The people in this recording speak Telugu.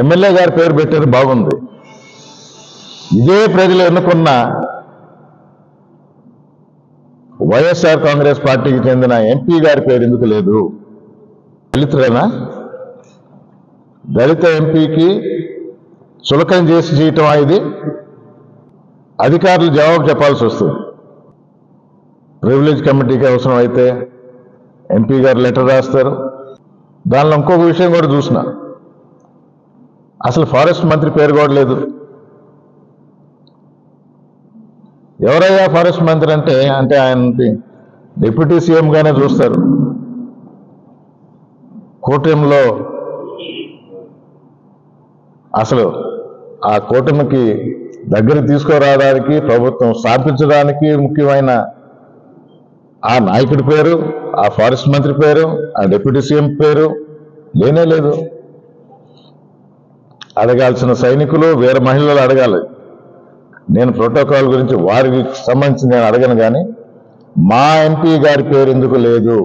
ఎమ్మెల్యే గారి పేరు పెట్టారు బాగుంది. ఇదే ప్రజలు ఎన్నుకున్న వైఎస్ఆర్ కాంగ్రెస్ పార్టీకి చెందిన ఎంపీ గారి పేరు ఎందుకు లేదు? దళితుడేనా? దళిత ఎంపీకి చులకం చేసి చేయటం ఇది. అధికారులు జవాబు చెప్పాల్సి వస్తుంది. ప్రివిలేజ్ కమిటీకి అవసరం అయితే ఎంపీ గారు లెటర్ రాస్తారు. దానిలో ఇంకొక విషయం కూడా చూసిన. అసలు ఫారెస్ట్ మంత్రి పేరు కూడా లేదు. ఎవరయ్యా ఫారెస్ట్ మంత్రి అంటే అంటే ఆయన డిప్యూటీ సీఎంగానే చూస్తారు. కూటమిలో అసలు ఆ కూటమికి దగ్గర తీసుకురావడానికి ప్రభుత్వం స్థాపించడానికి ముఖ్యమైన ఆ నాయకుడి పేరు ఆ ఫారెస్ట్ మంత్రి పేరు ఆ డిప్యూటీ సీఎం పేరు లేనే లేదు. అడగాల్సిన సైనికులు వేరే మహిళలు అడగాలి. నేను ప్రోటోకాల్ గురించి వారికి సంబంధించి నేను అడగను కానీ మా ఎంపీ గారి పేరు ఎందుకు లేదు?